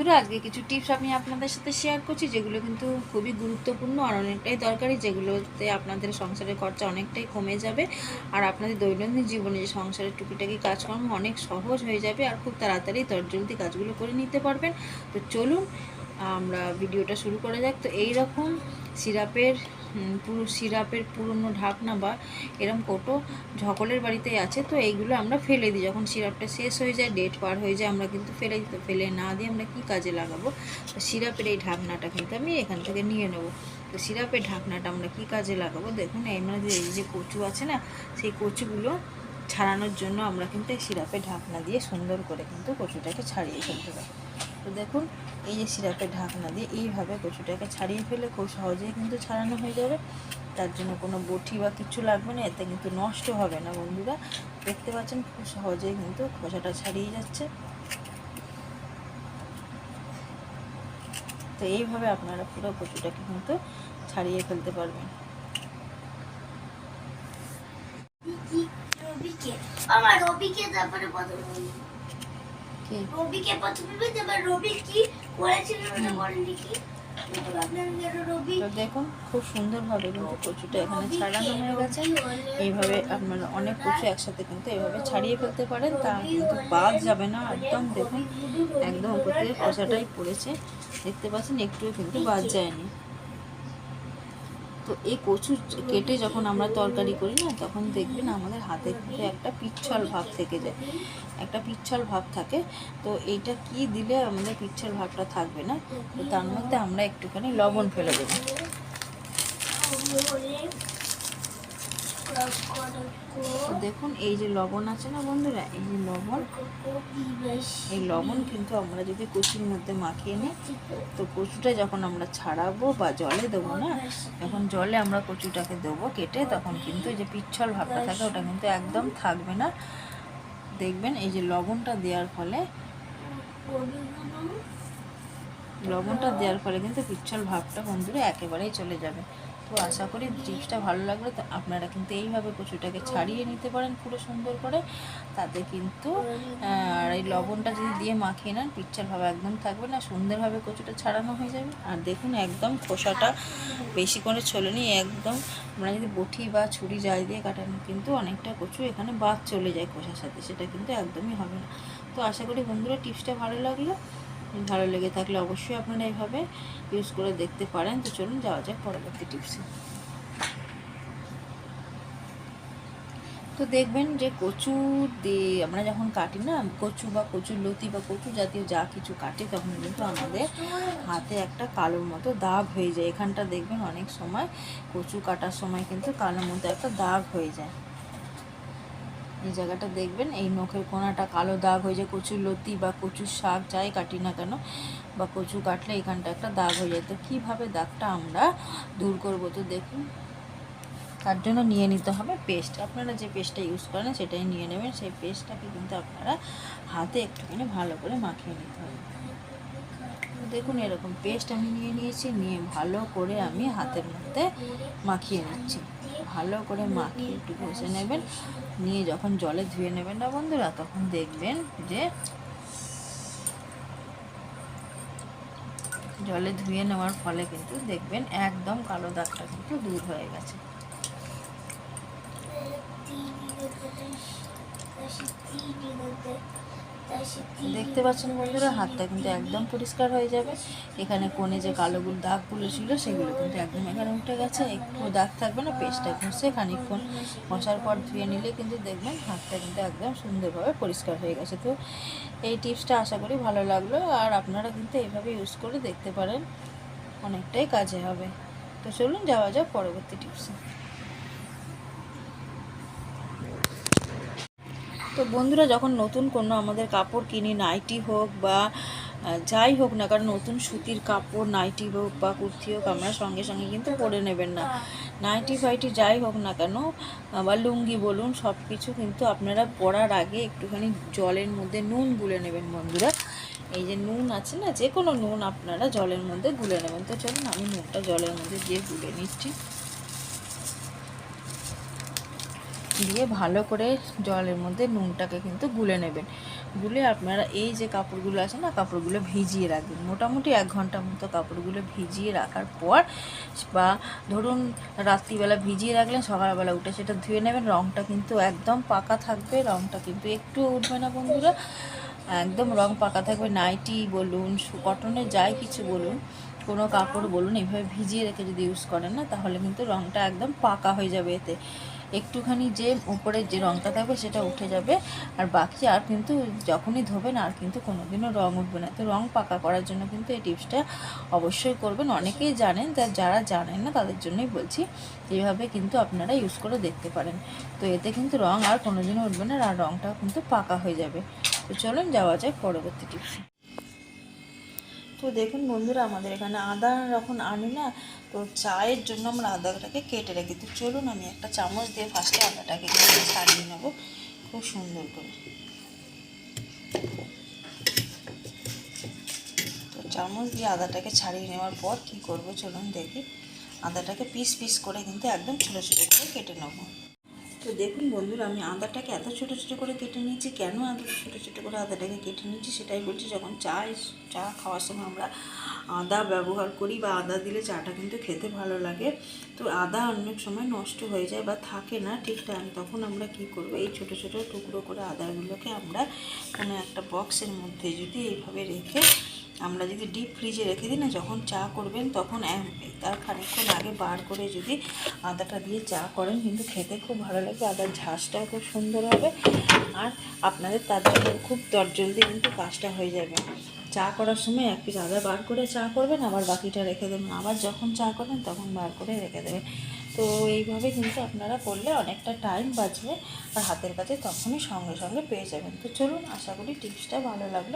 বন্ধুরা, আজকে কিছু টিপস আমি আপনাদের সাথে শেয়ার করছি, যেগুলো কিন্তু খুবই গুরুত্বপূর্ণ আর অনেকটাই দরকারি, যেগুলোতে আপনাদের সংসারের খরচা অনেকটাই কমে যাবে আর আপনাদের দৈনন্দিন জীবনে যে সংসারের টুকিটাকি কাজকর্ম অনেক সহজ হয়ে যাবে আর খুব তাড়াতাড়ি তরজলদি কাজগুলো করে নিতে পারবেন। তো চলুন, আমরা ভিডিওটা শুরু করা যাক। তো এই রকম সিরাপের পুরো সিরাপের পুরনো ঢাকনা বা এরম কোটো সকলের বাড়িতেই আছে, তো এইগুলো আমরা ফেলে দিই। যখন সিরাপটা শেষ হয়ে যায়, ডেট পার হয়ে যায়, আমরা কিন্তু ফেলে দিই তো ফেলে না দিয়ে আমরা কি কাজে লাগাবো? তো সিরাপের এই ঢাকনাটা কিন্তু আমি এখান থেকে নিয়ে নেব। তো সিরাপের ঢাকনাটা আমরা কি কাজে লাগাবো? দেখুন, এই মানে যে, এই যে কচু আছে না, সেই কচুগুলো ছাড়ানোর জন্য আমরা কিন্তু এই সিরাপের ঢাকনা দিয়ে সুন্দর করে কিন্তু কচুটাকে ছাড়িয়ে ফেলতে পারি। তো দেখুন, এই যে সিরাপের ঢাকনা দিয়ে এইভাবে কচুটাকে ছাড়িয়ে ফেলে খুব সহজেই কিন্তু ছাড়ানো হয়ে যাবে। তার জন্য কোনো বটি বা কিছু লাগবে না, এতে কিন্তু নষ্ট হবে না বন্ধুরা। দেখতে পাচ্ছেন খুব সহজেই কিন্তু খোসাটা ছাড়িয়ে যাচ্ছে। তো এইভাবে আপনারা পুরো কচুটাকে কিন্তু ছাড়িয়ে ফেলতে পারবেন। আমার রবিকে তারপরে। কি রবিকে প্রথমে বলি রবি কি করেছিল ওটা বলেন দেখি। দেখুন খুব সুন্দরভাবে কিন্তু কচুটা এখানে ছাড়ানো হয়ে গেছে। এইভাবে আপনারা অনেক কচু একসাথে কিন্তু এইভাবে ছাড়িয়ে ফেলতে পারেন তা কিন্তু বাদ যাবে না একদম দেখুন একদম উপর থেকে খোসাটাই পড়েছে। দেখতে পাচ্ছেন একটুও কিন্তু বাদ যায়নি। তো এই কচু কেটে যখন আমরা তরকারি করি না, তখন দেখবেন আমাদের হাতে কিন্তু একটা পিচ্ছল ভাব থেকে যায়। একটা পিচ্ছল ভাব থাকে। তো এইটা কি দিলে আমাদের পিচ্ছল ভাবটা থাকবে না? তো তার মধ্যে আমরা একটুখানি লবণ ফেলে দেবো। দেখুন, এই যে লবণ আছে না বন্ধুরা, এই যে লবণ, এই লবণ কিন্তু আমরা যদি কচুর মধ্যে মাখিয়ে নিই, তো কচুটা যখন আমরা ছাড়াবো বা জলে দেবো না, যখন জলে আমরা কচুটাকে দেবো কেটে, তখন কিন্তু এই যে পিচ্ছল ভাবটা থাকে, ওটা কিন্তু একদম থাকবে না। দেখবেন, এই যে লবণটা দেওয়ার ফলে, লবণটা দেওয়ার ফলে কিন্তু পিচ্ছল ভাবটা বন্ধুরা একেবারেই চলে যাবে। তো আশা করি টিপসটা ভালো লাগল। তো আপনারা কিন্তু এইভাবে কচুটাকে ছাড়িয়ে নিতে পারেন পুরো সুন্দর করে। তাতে কিন্তু আর এই লবণটা যদি দিয়ে মাখিয়ে নেন পিচ্ছল ভাবে একদম থাকবে না। সুন্দরভাবে কচুটা ছাড়ানো হয়ে যাবে। আর দেখুন, একদম খোসাটা বেশি করে চলে নিয়ে একদম। আমরা যদি বটি বা ছুরি জাল দিয়ে কাটানো কিন্তু অনেকটা কচু এখানে বাদ চলে যায় খোসার সাথে। সেটা কিন্তু একদমই হবে না। তো আশা করি বন্ধুরা টিপসটা ভালো লাগল। ভালো লেগে থাকলে অবশ্যই আপনারা এইভাবে ইউজ করে দেখতে পারেন। তো চলুন যাওয়া যাক পরবর্তী টিপসে তো দেখবেন যে কচু দিয়ে আমরা যখন কাটি না, কচু বা কচুর লতি বা কচু জাতীয় যা কিছু কাটি, তখন কিন্তু আমাদের হাতে একটা কালোর মতো দাগ হয়ে যায়। এখানটা দেখবেন অনেক সময় কচু কাটার সময় কিন্তু কালোর মতো একটা দাগ হয়ে যায়। এই জায়গাটা দেখবেন, এই নখের কোনাটা কালো দাগ হয়ে যায়, কচুর লতি বা কচুর শাক যাই কাটি না কেন, বা কচু কাটলে এখানটা একটা দাগ হয়ে যায়। তো কীভাবে দাগটা আমরা দূর করব তো দেখুন। তার জন্য নিয়ে নিতে হবে পেস্ট। আপনারা যে পেস্টটা ইউজ করেন সেটাই নিয়ে নেবেন। সেই পেস্টটাকে কিন্তু আপনারা হাতে একটুখানি ভালো করে মাখিয়ে নিতে হবে। দেখুন এরকম পেস্ট আমি নিয়ে নিয়েছি, নিয়ে ভালো করে আমি হাতের মধ্যে মাখিয়ে নিচ্ছি। ভালো করে মাখিয়ে একটু ঘষে নেবেন। নিয়ে যখন জলে ধুয়ে নেবেন না বন্ধুরা তখন দেখবেন যে জলে ধুয়ে নেওয়ার ফলে কিন্তু দেখবেন একদম কালো দাগটা কিন্তু দূর হয়ে গেছে দেখতে পাচ্ছেন বন্ধুরা, হাতটা কিন্তু একদম পরিষ্কার হয়ে যাবে। এখানে কোণে যে কালোগুলো দাগগুলো ছিল, সেগুলো কিন্তু একদম এখানে উঠে গেছে। একটু দাগ থাকবে না, পেস্টটা ঘষে খানিকক্ষণ। ঘষার পর ধুয়ে নিলে কিন্তু দেখবেন হাতটা কিন্তু একদম সুন্দরভাবে পরিষ্কার হয়ে গেছে। তো এই টিপসটা আশা করি ভালো লাগল, আর আপনারা কিন্তু এইভাবে ইউজ করে দেখতে পারেন, অনেকটাই কাজে হবে। তো চলুন যাওয়া যাক পরবর্তী টিপসে। তো বন্ধুরা, যখন নতুন কোনো আমাদের কাপড় কিনি নাইটি হোক বা যাই হোক না কারণ নতুন সুতির কাপড় নাইটি হোক বা কুর্তি হোক আমরা সঙ্গে সঙ্গে কিন্তু পরে নেবেন না। নাইটি ফাইটি যাই হোক না কেন, বা লুঙ্গি বলুন সব কিছু কিন্তু আপনারা পরার আগে একটুখানি জলের মধ্যে নুন গুলে নেবেন বন্ধুরা। এই যে নুন আছে না যে কোনো নুন আপনারা জলের মধ্যে গুলে নেবেন। তো চলুন, আমি নুনটা জলের মধ্যে দিয়ে গুলে নিচ্ছি। দিয়ে ভালো করে জলের মধ্যে নুনটাকে কিন্তু গুলে নেবেন। গুলে আপনারা এই যে কাপড়গুলো আছে না, কাপড়গুলো ভিজিয়ে রাখবেন। মোটামুটি এক ঘণ্টা মতো কাপড়গুলো ভিজিয়ে রাখার পর বা ধরুন রাত্রিবেলা ভিজিয়ে রাখলেন, সকালবেলা উঠে সেটা ধুয়ে নেবেন রঙটা কিন্তু একদম পাকা থাকবে রঙটা কিন্তু একটু উঠবে না বন্ধুরা। একদম রং পাকা থাকবে, নাইটি বলুন কটনের যাই কিছু বলুন, কোনো কাপড় বলুন, এইভাবে ভিজিয়ে রেখে যদি ইউজ করেন না, তাহলে কিন্তু রঙটা একদম পাকা হয়ে যাবে এতে। একটুখানি যে উপরের যে রঙটা থাকবে সেটা উঠে যাবে, আর বাকি আর কিন্তু যখনই ধোবেন আর কিন্তু কোনোদিনও রঙ উঠবে না। তো রঙ পাকা করার জন্য কিন্তু এই টিপসটা অবশ্যই করবেন। অনেকেই জানেন, তা যারা জানেন না, তাদের জন্যই বলছি এইভাবে কিন্তু আপনারা ইউজ করে দেখতে পারেন। তো এতে কিন্তু রঙ আর কোনোদিনও উঠবে না, আর রঙটাও কিন্তু পাকা হয়ে যাবে। তো চলুন, যাওয়া যাক পরবর্তী টিপসে। তো দেখুন বন্ধুরা, আমাদের এখানে আদা যখন আনি না, তো চায়ের জন্য আমরা আদাটাকে কেটে রাখি তো চলুন, আমি একটা চামচ দিয়ে ফার্স্টে আদাটাকে ছাড়িয়ে নেব। খুব সুন্দর করে। তো চামচ দিয়ে আদাটাকে ছাড়িয়ে নেওয়ার পর কি করব, চলুন দেখি। আদাটাকে পিস পিস করে কিন্তু একদম ছোটো ছোটো করে কেটে নেব। তো দেখুন বন্ধুরা, আমি আদাটাকে এত ছোটো ছোটো করে কেটে নিয়েছি, কেন এত ছোটো ছোটো করে আদাটাকে কেটে নিয়েছি সেটাই বলছি, যখন চা চা খাওয়ার সময় আমরা আদা ব্যবহার করি বা আদা দিলে চাটা কিন্তু খেতে ভালো লাগে, তো আদা অনেক সময় নষ্ট হয়ে যায় বা থাকে না ঠিক টাইম তখন আমরা কি করব? এই ছোটো ছোটো টুকরো করে আদাগুলোকে আমরা কোনো একটা বক্সের মধ্যে যদি এইভাবে রেখে আমরা যদি ডিপ ফ্রিজে রেখে দিই না, যখন চা করবেন তখন তার খানিকক্ষণ আগে বার করে যদি আদাটা দিয়ে চা করেন, কিন্তু খেতে খুব ভালো লাগে, আদার ঝাঁসটাও খুব সুন্দর হবে। আর আপনাদের তার জন্য খুব জলদি কিন্তু কাজটা হয়ে যাবে। চা করার সময় এক পিস আদা বার করে চা করবেন, আবার বাকিটা রেখে দেবেন। আবার যখন চা করবেন, তখন বার করে রেখে দেবেন। তো এইভাবে কিন্তু আপনারা করলে অনেকটা টাইম বাঁচবে, আর হাতের কাছে তখনই সঙ্গে সঙ্গে পেয়ে যাবেন। তো চলুন, আশা করি টিপসটা ভালো লাগল।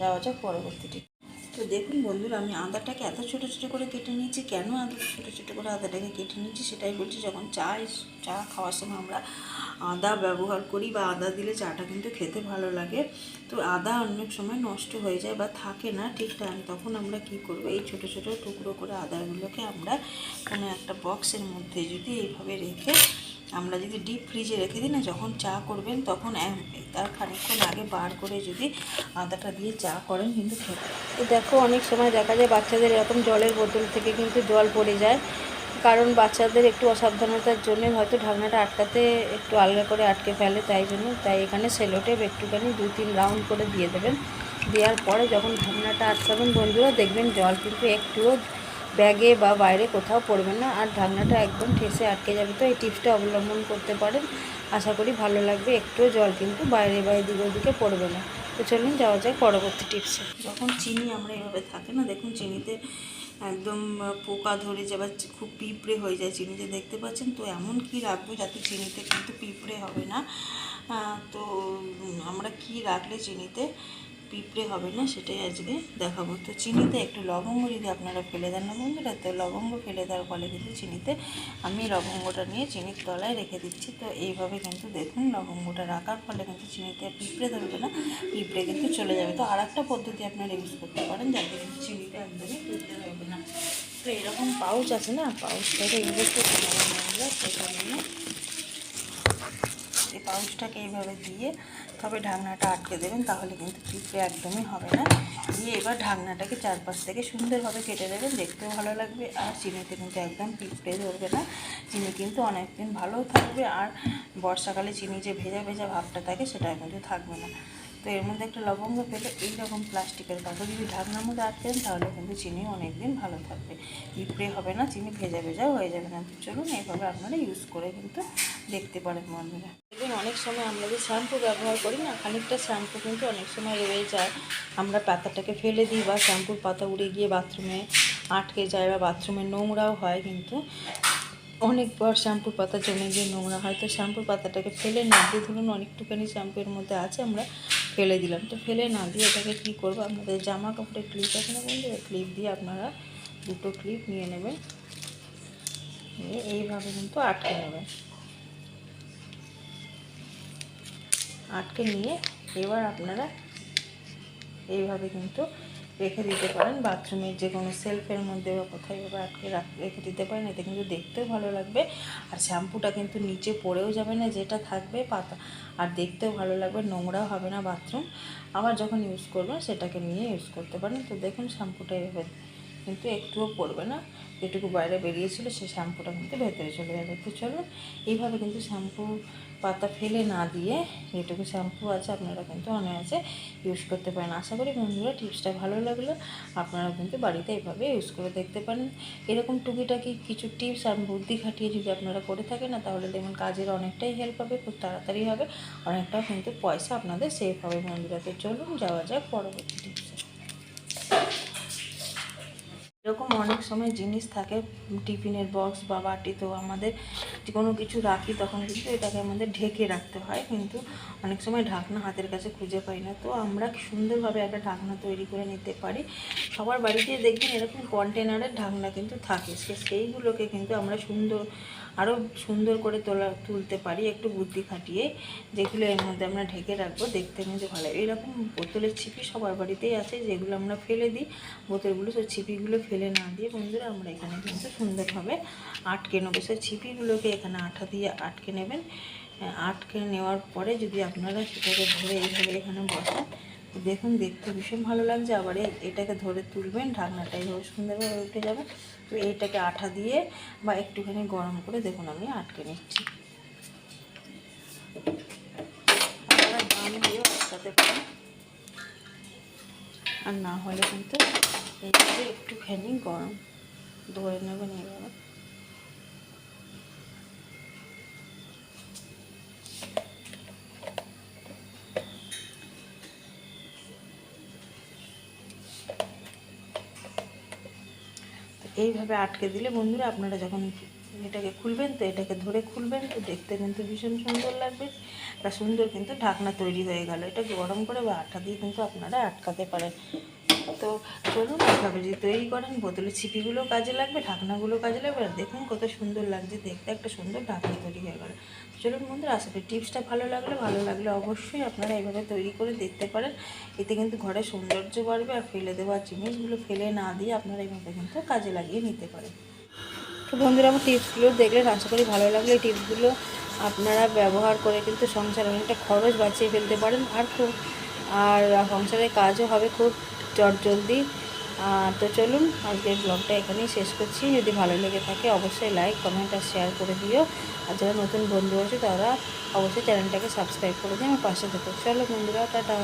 যাওয়া যাক পরবর্তী টিপস তো দেখুন বন্ধুরা, আমি আদাটাকে এত ছোটো ছোটো করে কেটে নিয়েছি। কেন এত ছোটো ছোটো করে আদাটাকে কেটে নিয়েছি সেটাই বলছি, যখন চা চা খাওয়ার সময় আমরা আদা ব্যবহার করি বা আদা দিলে চাটা কিন্তু খেতে ভালো লাগে, তো আদা অনেক সময় নষ্ট হয়ে যায় বা থাকে না ঠিক টাইম তখন আমরা কি করব? এই ছোটো ছোটো টুকরো করে আদাগুলোকে আমরা কোনো একটা বক্সের মধ্যে যদি এইভাবে রেখে আমরা যদি ডিপ ফ্রিজে রেখে দিই না, যখন চা করবেন তখন তার খানিকক্ষণ আগে বার করে যদি আদাটা দিয়ে চা করেন কিন্তু খেতে তো দেখো, অনেক সময় দেখা যায় বাচ্চাদের এরকম জলের বোতল থেকে কিন্তু জল পড়ে যায়। কারণ বাচ্চাদের একটু অসাবধানতার জন্য হয়তো ঢাকনাটা আটকাতে একটু আলগা করে আটকে ফেলে, তাই জন্য তাই এখানে সেলোটেপ একটুখানি দুই তিন রাউন্ড করে দিয়ে দেবেন। দেওয়ার পরে যখন ঢাকনাটা আটকাবেন, বন্ধুরা দেখবেন জল কিন্তু একটুও ব্যাগে বা বাইরে কোথাও পড়বে না। আর ঢাকনাটা একদম ঠেসে আটকে যাবে। তো এই টিপসটা অবলম্বন করতে পারেন। আশা করি ভালো লাগবে। একটুও জল কিন্তু বাইরে বাইরে দিকে ওদিকে পড়বে না। তো চলুন যাওয়া যায় পরবর্তী টিপসে। যখন চিনি আমরা এভাবে থাকে না, দেখুন চিনিতে একদম পোকা ধরে যায় বা খুব পিঁপড়ে হয়ে যায় চিনিতে। দেখতে পাচ্ছেন? তো এমন কি রাখব যাতে চিনিতে কিন্তু পিঁপড়ে হবে না? তো আমরা কি রাখলে চিনিতে পিঁপড়ে হবে না, সেটাই আজকে দেখাবো। তো চিনিতে একটু লবঙ্গ যদি আপনারা ফেলে দেন না বন্ধুরা, তো লবঙ্গ ফেলে দেওয়ার ফলে কিন্তু চিনিতে আমি লবঙ্গটা নিয়ে চিনির তলায় রেখে দিচ্ছি। তো এইভাবে কিন্তু দেখুন লবঙ্গটা রাখার ফলে কিন্তু চিনিতে পিঁপড়ে ধরবে না, পিঁপড়ে কিন্তু চলে যাবে। তো আর একটা পদ্ধতি আপনারা ইউজ করতে পারেন যাতে কিন্তু চিনিটা একদমই পিঁপড়ে ধরবে না। তো এরকম পাউচ আছে না পাউচটাকে এইভাবে একটু আমরা সেটা নিয়ে এই পাউচটাকে এইভাবে দিয়ে তবে ঢাকনাটা আটকে দেবেন, তাহলে কিন্তু পিঁপড়ে একদমই হবে না। দিয়ে এবার ঢাকনাটাকে চারপাশ থেকে সুন্দরভাবে কেটে দেবেন, দেখতেও ভালো লাগবে। আর চিনিতে কিন্তু একদম পিঁপড়ে ধরবে না। চিনি কিন্তু অনেক দিন ভালোও থাকবে, আর বর্ষাকালে চিনি যে ভেজা ভেজা ভাবটা থাকে সেটা কিন্তু থাকবে না। তো এর মধ্যে একটা লবঙ্গ পেলে এইরকম প্লাস্টিকের কাগজ যদি ঢাকনার মধ্যে আটকেন, তাহলে কিন্তু চিনি অনেক দিন ভালো থাকবে। পিঁপড়ে হবে না, চিনি ভেজা ভেজাও হয়ে যাবে না। চলুন, এইভাবে আপনারা ইউজ করে কিন্তু দেখতে পারেন দেখবেন অনেক সময় আমরা যে শ্যাম্পু ব্যবহার করি না, খানিকটা শ্যাম্পু কিন্তু অনেক সময় রয়ে যায়। আমরা পাতাটাকে ফেলে দিই বা শ্যাম্পুর পাতা উড়ে গিয়ে বাথরুমে আটকে যায় বা বাথরুমে নোংরাও হয় কিন্তু অনেকবার শ্যাম্পুর পাতা জমে গিয়ে নোংরা হয়। তো শ্যাম্পুর পাতাটাকে ফেলে না দিয়ে ধরুন অনেকটুখানি শ্যাম্পুর মধ্যে আছে, আমরা ফেলে দিলাম। তো ফেলে না দিয়ে এটাকে কী করব? আপনাদের জামা কাপড়ের ক্লিপ আছে না বন্ধু ক্লিপ দিয়ে আপনারা দুটো ক্লিপ নিয়ে নেবেন। এইভাবে কিন্তু আটকে নেবেন। আটকে নিয়ে এবার আপনারা এইভাবে কিন্তু রেখে দিতে পারেন। বাথরুমের যে কোনো সেলফের মধ্যে বা কোথায় এভাবে আটকে রেখে দিতে পারেন। এতে কিন্তু দেখতেও ভালো লাগবে। আর শ্যাম্পুটা কিন্তু নিচে পড়েও যাবে না, যেটা থাকবে পাতা। আর দেখতেও ভালো লাগবে, নোংরাও হবে না বাথরুম আবার যখন ইউজ করবেন, সেটাকে নিয়ে ইউজ করতে পারেন। তো দেখুন শ্যাম্পুটা এভাবে কিন্তু একটুও পড়বে না। যেটুকু বাইরে বেরিয়েছিল সেই শ্যাম্পুটা কিন্তু ভেতরে চলে যাবে। তো চলো এইভাবে কিন্তু শ্যাম্পু পাতা ফেলে না দিয়ে যেটুকু শ্যাম্পু আছে, আপনারা কিন্তু অনায়াসে ইউজ করতে পারেন। আশা করি বন্ধুরা টিপসটা ভালো লাগল। আপনারা কিন্তু বাড়িতে এভাবে ইউজ করে দেখতে পারেন। এরকম টুকিটাকি কিছু টিপস আর বুদ্ধি খাটিয়ে যদি আপনারা করে থাকেন না, তাহলে দেখবেন কাজের অনেকটাই হেল্প হবে, খুব তাড়াতাড়ি হবে। অনেকটাও কিন্তু পয়সা আপনাদের সেভ হবে বন্ধুরা। চলুন, যাওয়া যাক পরবর্তী টিপসে এরকম অনেক সময় জিনিস থাকে, টিফিনের বক্স বা বাটি তো আমাদের কোনো কিছু রাখি তখন কিন্তু এটাকে আমাদের ঢেকে রাখতে হয়, কিন্তু অনেক সময় ঢাকনা হাতের কাছে খুঁজে পাই না। তো আমরা সুন্দরভাবে একটা ঢাকনা তৈরি করে নিতে পারি। সবার বাড়িতে দেখবেন এরকম কন্টেনারের ঢাকনা কিন্তু থাকে। সেইগুলোকে কিন্তু আমরা সুন্দর আরও সুন্দর করে তোলা, তুলতে পারি, একটু বুদ্ধি খাটিয়ে, যেগুলো এর মধ্যে আমরা ঢেকে রাখব, দেখতে কিন্তু ভালো। এরকম বোতলের ছিপি সবার বাড়িতেই আছে, যেগুলো আমরা ফেলে দিই, বোতলগুলো সে ছিপিগুলো ফেলে না দিয়ে বন্ধুরা আমরা এখানে কিন্তু সুন্দরভাবে আটকে নেব। সেই ছিপিগুলোকে এখানে আঠা দিয়ে আটকে নেবেন। আটকে নেওয়ার পরে যদি আপনারা সেটাকে ধরে এইভাবে এখানে বসান, দেখুন, দেখতে ভীষণ ভালো লাগছে। আবার এটাকে ধরে তুলবেন, ঢাকনাটা এইভাবে সুন্দরভাবে উঠে যাবে। তো এইটাকে আঠা দিয়ে বা একটুখানি গরম করে দেখুন আমি আটকে নিচ্ছি। দাম দিয়েও আর না হলে কিন্তু এইভাবে একটুখানি গরম ধরে নেবেন এইভাবে। এইভাবে আটকে দিলে বন্ধুরা আপনারা যখন এটাকে খুলবেন, তো এটাকে ধরে খুলবেন, তো দেখতে কিন্তু ভীষণ সুন্দর লাগবে একটা সুন্দর কিন্তু ঢাকনা তৈরি হয়ে গেল। এটা গরম করে বা আটা দিয়ে কিন্তু আপনারা আটকাতে পারেন। তো চলুন এইভাবে যদি তৈরি করেন, বোতলের ছিপিগুলো কাজে লাগবে, ঢাকনাগুলো কাজে লাগবে, আর দেখুন কত সুন্দর লাগছে, দেখতে একটা সুন্দর ঢাকনা তৈরি হয়ে গেল। চলুন বন্ধুরা, আশা করি টিপসটা ভালো লাগলে ভালো লাগলে অবশ্যই আপনারা এইভাবে তৈরি করে দেখতে পারেন। এতে কিন্তু ঘরে সৌন্দর্য বাড়বে, আর ফেলে দেওয়া জিনিসগুলো ফেলে না দিয়ে আপনারা এইভাবে কিন্তু কাজে লাগিয়ে নিতে পারেন। তো বন্ধুরা, আমার টিপসগুলো দেখলেন, আশা করি ভালো লাগলে। এই টিপসগুলো আপনারা ব্যবহার করে কিন্তু সংসার অনেকটা খরচ বাঁচিয়ে ফেলতে পারেন, আর খুব আর সংসারের কাজও হবে খুব চটজলদি জলদি। তো চলুন, আজকের ব্লগটা এখানেই শেষ করছি। যদি ভালো লেগে থাকে, অবশ্যই লাইক কমেন্ট আর শেয়ার করে দিও। আর যারা নতুন বন্ধু আছে, তারা অবশ্যই চ্যানেলটাকে সাবস্ক্রাইব করে দিয়ে আমার পাশে থেকো। চলো বন্ধুরা, টাটা।